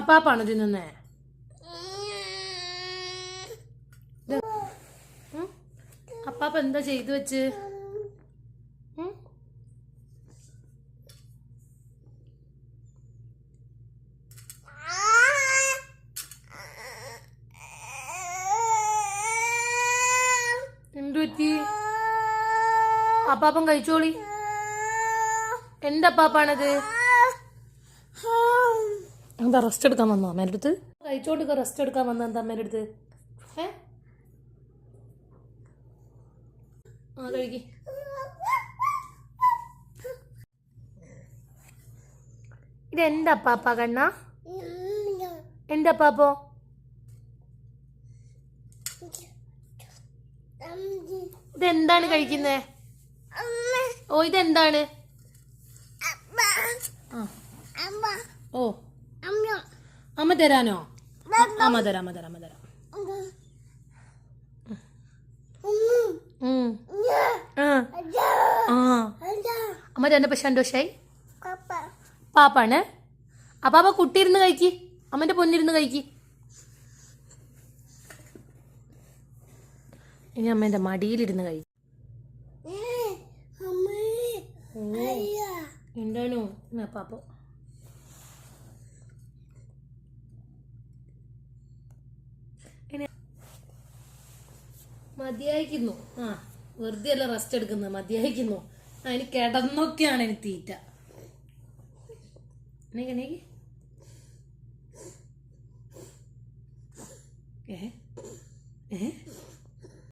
അപ്പാപ്പാണോ തിന്നുന്നേ? അപ്പാപ്പ എന്താ ചെയ്തു വെച്ച്? എന്തുപറ്റി എന്തു പറ്റി? അപ്പാപ്പൻ കഴിച്ചോളി. എന്റെ അപ്പാപ്പാണത്? എന്താ റെസ്റ്റ് എടുക്കാൻ വന്നോ അമ്മേന്റെ അടുത്ത്? കഴിച്ചോണ്ട് റെസ്റ്റ് എടുക്കാൻ വന്ന? എന്താ അമ്മേന്റെ അടുത്ത്? ഏ? ആ കഴുകി. ഇത് എന്താ അപ്പാപ്പ കണ്ണ? എന്താ അപ്പാപ്പോ ഇതെന്താണ് കഴിക്കുന്നേ? ഓ ഇതെന്താണ്? ഓ. അമ്മ തരാനോ? അമ്മ തരാം അമ്മ തരാം അമ്മ തരാം. അമ്മ തന്നപ്പോ സന്തോഷായി? പാപ്പാണ്? അപ്പാപ്പ കുട്ടി ഇരുന്ന് കഴിക്ക്. അമ്മന്റെ പൊന്നിരുന്ന് കഴിക്ക്. ഇനി അമ്മേന്റെ മടിയിലിരുന്ന് കഴിക്കും. എന്താണോ? പാപ്പ. മതിയായിക്കുന്നു. ആ വെറുതെ അല്ല റെസ്റ്റ് എടുക്കുന്നത്. മതിയായിക്കുന്നു. അതിന് കിടന്നൊക്കെയാണ് എനിക്ക് തീറ്റ. എണീക്ക്. ഏ? ഏ?